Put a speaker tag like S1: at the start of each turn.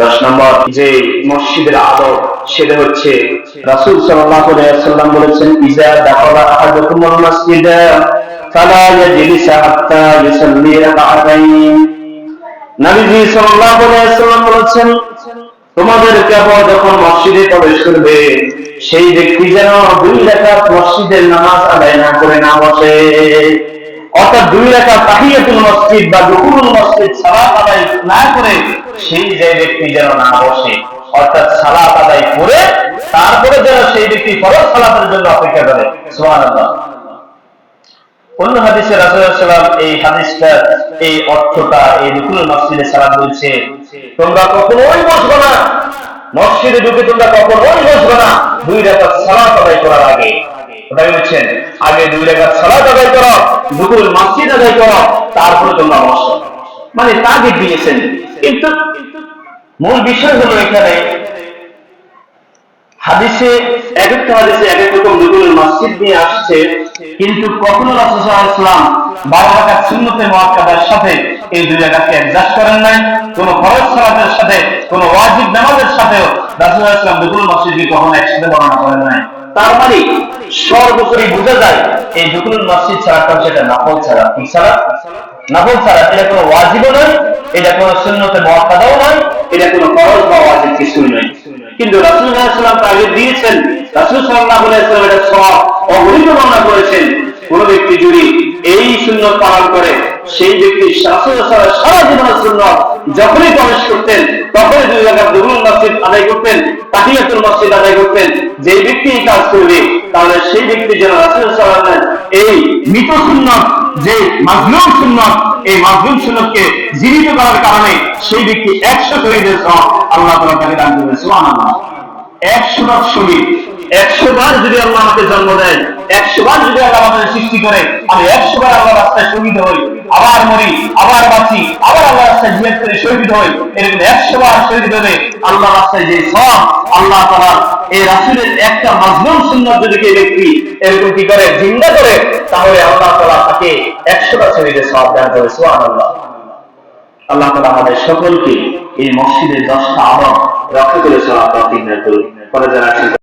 S1: দশ নম্বর যে মসজিদের আদব, সেটা হচ্ছে রাসূল ওয়াসাল্লাম বলেছেন ইজা দাখালা বলেছেন তোমাদের কেবল যখন মসজিদে প্রবেশ করবে, সেই ব্যক্তি যেন দুই রাকাত মসজিদের নামাজ আদায় না করে না বসে। অর্থাৎ দুই রাকাত তাহিয়াতুল মসজিদ বা দুকুরুল মসজিদ সালাত আদায় না করে সেই যে ব্যক্তি যেন না বসে, অর্থাৎ সালাত আদায় করে তারপরে যেন সেই ব্যক্তি ফরজ সালাতের জন্য অপেক্ষা করে। সুবহানাল্লাহ। অন্য হাদিসে রাসূলুল্লাহ এই হাদিসটা, এই অর্থটা, এই দুকুল মসজিদে সালাত বলছে তোমরা কখনোই বসবে না। মসজিদে ঢুকে তোমরা কখনোই বসবে না। দুই রেখা সালাত আদায় করার আগে আগে দুই সালাত আদায় করো আদায় করো, তারপরে তোমরা মানে তাগিদ দিয়েছেন। কিন্তু মূল বিষয় হলো এখানে হাদিসে এক একটা হাদিসে এক এক রকম নিয়ে আসছে, কিন্তু কখনো রাসূলুল্লাহ বারো সুন্নতে মুআক্কাদার সাথে এই দুই রাকাতকে অ্যাডজাস্ট করেন নাই। কোন ফরজ সালাতের সাথে, কোন ওয়াজিব নামাজের সাথেও রাসূলুল্লাহ দুগুল মসজিদকে কখনো একসাথে বর্ণনা করেন নাই। তার মানে সর্বোপরি বোঝা যায়, এই দুগুল মসজিদ ছাড়া কোন সেটা নাফল ছাড়া কি ছাড়া? নাফল ছাড়া, এটা কোনো ওয়াজিবও নয়, এটা কোনো সুন্নতে মুআক্কাদাও নয়, এটা কোনো ফরজ বা ওয়াজিব কিছুই নয়। কিন্তু রাসূলুল্লাহ সাল্লাল্লাহু আলাইহি দিয়েছেন, রাসূল সাল্লাল্লাহু আলাইহি ওয়াসাল্লাম এটা সওয়াব অগণিত বর্ণনা করেছেন। কোন ব্যক্তি যদি এই সুন্নত পালন করে, সেই ব্যক্তি রাসূলুল্লাহ সাল্লাল্লাহু সারা জীবনের সুন্নত যখনই প্রবেশ করতেন, তখনই দুই রাকাত দুরুল মসজিদ আদায় করতেন তাহিয়াতুল মসজিদ আদায় করতেন যে ব্যক্তি এই কাজ করবে, তাহলে সেই ব্যক্তি যেন রাসূলুল্লাহ সাল্লাল্লাহু এই মৃত সুন্নত, যে মাজলুম সুন্নত, এই মাজলুম সুন্নতকে জীবিত করার কারণে সেই ব্যক্তি একশো শহীদের সব আল্লাহ তাআলা তাকে দান করবে সুবহানাল্লাহ। একশো বার শহীদ। একশো বার যদি আল্লাহ আমাকে জন্ম দেয় একশো বার যদি আল্লাহ আমাদের সৃষ্টি করে আমি একশো বার আল্লাহ রাস্তায় শহীদ হই। আবার মরি, আবার বাঁচি, আবার আল্লাহ রাস্তায় জিয়াদ করে শহীদ হই। এরকম একশো বার শহীদ হবে। আল্লাহ রাস্তায় যে সব, আল্লাহ তাআলা এই রাসূলের একটা মাজলুম সুন্নাত যদি কেউ ব্যক্তি এরকম কি করে, জিন্দা করে, তাহলে আল্লাহ তাআলা তাকে একশোটা শহীদের সব দান করে সুবহানাল্লাহ। আল্লাহ তাআলা আমাদের সকলকে এই মসজিদের দশটা আদব রক্ষা করে তৌফিক দান করুন। পরে যারা